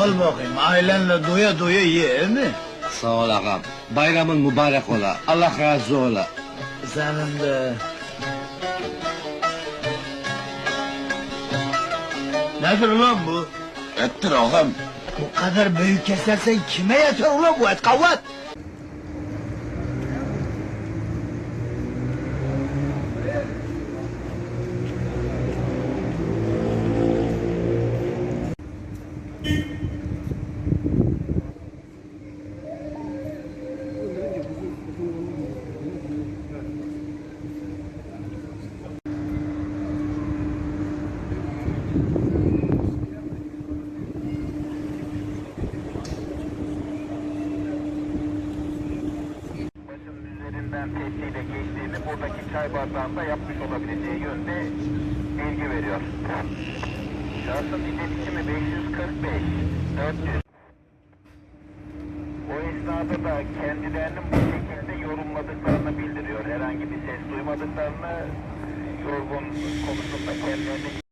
Al bakayım ailenle doya doya ye mi? Sağ ol ağam. Bayramın mübarek ola. Allah razı ola. Senin de. Nedir ulan bu? Ettir ağam. Bu kadar büyük kesersen kime yeter ulan bu et kavat? başının üzerinden tepsiyle geçtiğini buradaki çay bardağında yapmış olabileceği yönde bilgi veriyor. Şahsın iletişimi 545 400. O esnada da kendilerinin bu şekilde yorumladıklarını bildiriyor. Herhangi bir ses duymadıklarını, yorgun konusunda kendilerini